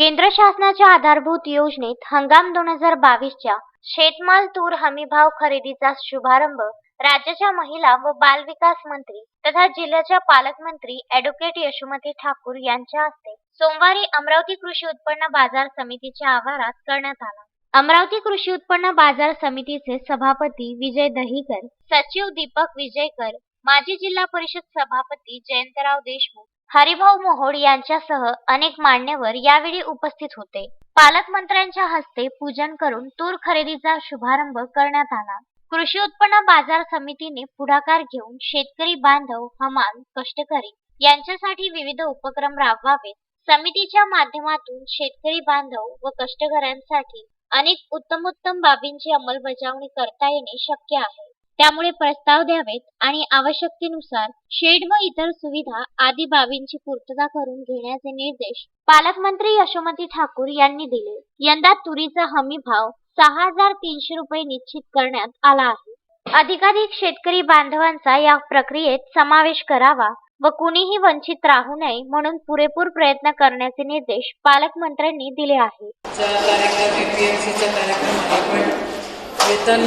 केंद्र शासनाच्या आधारभूत योजनेत हंगाम दोन हजार बावीसच्या शेतमाल तूर हमीभाव खरेदीचा शुभारंभ राज्याच्या महिला व बाल विकास मंत्री तथा जिल्ह्याच्या पालकमंत्री अॅडव्होकेट यशोमती ठाकूर यांच्या हस्ते सोमवारी अमरावती कृषी उत्पन्न बाजार समितीच्या आवारात करण्यात आला. अमरावती कृषी उत्पन्न बाजार समितीचे सभापती विजय दहीकर सचिव दीपक विजयकर माजी जिल्हा परिषद सभापती जयंतराव देशमुख हरिभाऊ मोहोड यांच्यासह अनेक मान्यवर यावेळी उपस्थित होते. पालकमंत्र्यांच्या हस्ते पूजन करून तूर खरेदीचा शुभारंभ करण्यात आला. कृषी उत्पन्न बाजार समितीने पुढाकार घेऊन शेतकरी बांधव हमाल कष्टकरी यांच्यासाठी विविध उपक्रम राबवावेत. समितीच्या माध्यमातून शेतकरी बांधव व कष्टकऱ्यांसाठी अनेक उत्तमोत्तम बाबींची अंमलबजावणी करता येणे शक्य आहे. त्यामुळे प्रस्ताव द्यावेत आणि आवश्यकतेनुसार शेड व इतर सुविधा आदी बाबींची पूर्तता करून घेण्याचे निर्देश पालकमंत्री यशोमती ठाकूर यांनी दिले. यंदा तुरीचा हमी भाव सहा हजार तीनशे रुपये निश्चित करण्यात आला आहे. अधिकाधिक शेतकरी बांधवांचा या प्रक्रियेत समावेश करावा व कुणीही वंचित राहू नये म्हणून पुरेपूर प्रयत्न करण्याचे निर्देश पालकमंत्र्यांनी दिले आहेत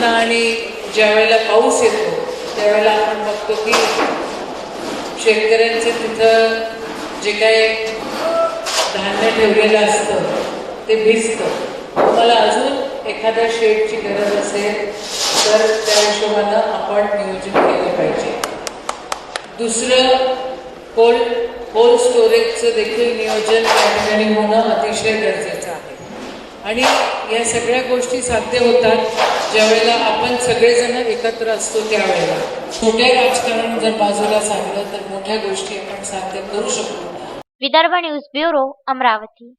आहे. आणि ज्यावेळेला पाऊस येतो त्यावेळेला आपण बघतो की शेतकऱ्यांचं तिथं जे काही धान्य ठेवलेलं असतं ते भिजतं. मला अजून एखाद्या शेडची गरज असेल तर त्या हिशोबानं आपण नियोजन केलं पाहिजे. दुसरं कोल्ड कोल्ड स्टोरेजचं देखील नियोजन या ठिकाणी होणं अतिशय गरजेचं आणि या सगळ्या गोष्टी साध्य होतात ज्यावेळेला आपण सगळेजण एकत्र असतो त्यावेळेला. छोट्या राजकारण जर बाजूला सांगलं तर मोठ्या गोष्टी आपण साध्य करू शकतो. Vidarbha news bureau Amravati.